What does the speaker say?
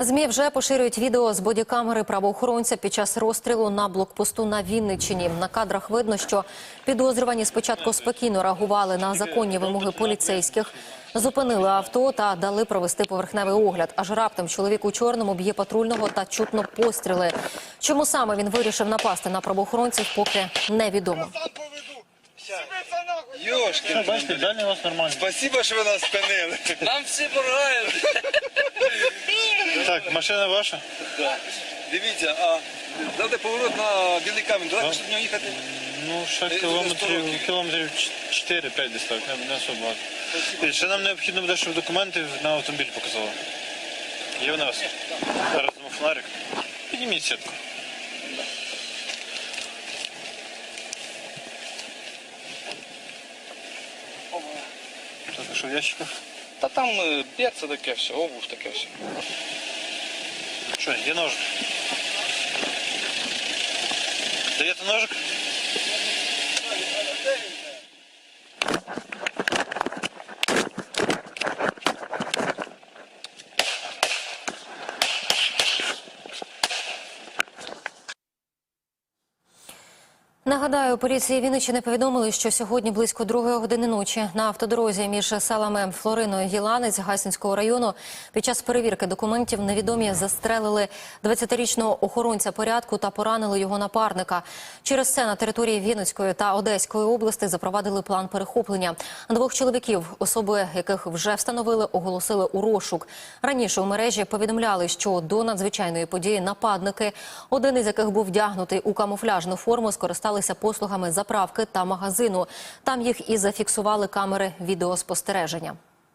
ЗМІ вже поширюють відео з бодікамери правоохоронця під час розстрілу на блокпосту на Вінниччині. На кадрах видно, що підозрювані спочатку спокійно реагували на законні вимоги поліцейських, зупинили авто та дали провести поверхневий огляд. Аж раптом чоловік у чорному б'є патрульного та чутно постріли. Чому саме він вирішив напасти на правоохоронців, поки невідомо. Йошки, Бачите, далі у вас нормально. спасибо, що ви нас спинили. Нам всі помагають. Так, машина ваша? Дивіться, а дайте поворот на білий камінь, давайте щоб в нього їхати. Ну, ще Е, кілометрів, кілометрів 4-5 десь так, не, не особо багато. І ще нам необхідно буде, щоб документи на автомобіль показали. Є в нас? Зараз дамо фонарик. Підніміть сітку. Так, що в ящиках? Та там е, берце таке все, обув таке все. Що, где ножик? Даєте ножик? Нагадаю, поліції Вінниччини повідомили, що сьогодні близько другої години ночі на автодорозі між селами Флориною і Єланець Гайсинського району під час перевірки документів невідомі застрелили 20-річного охоронця порядку та поранили його напарника. Через це на території Вінницької та Одеської області запровадили план перехоплення. Двох чоловіків, особи яких вже встановили, оголосили у розшук. Раніше у мережі повідомляли, що до надзвичайної події нападники, один із яких був вдягнутий у камуфляжну форму, скористалися послугами заправки та магазину. Там їх і зафіксували камери відеоспостереження.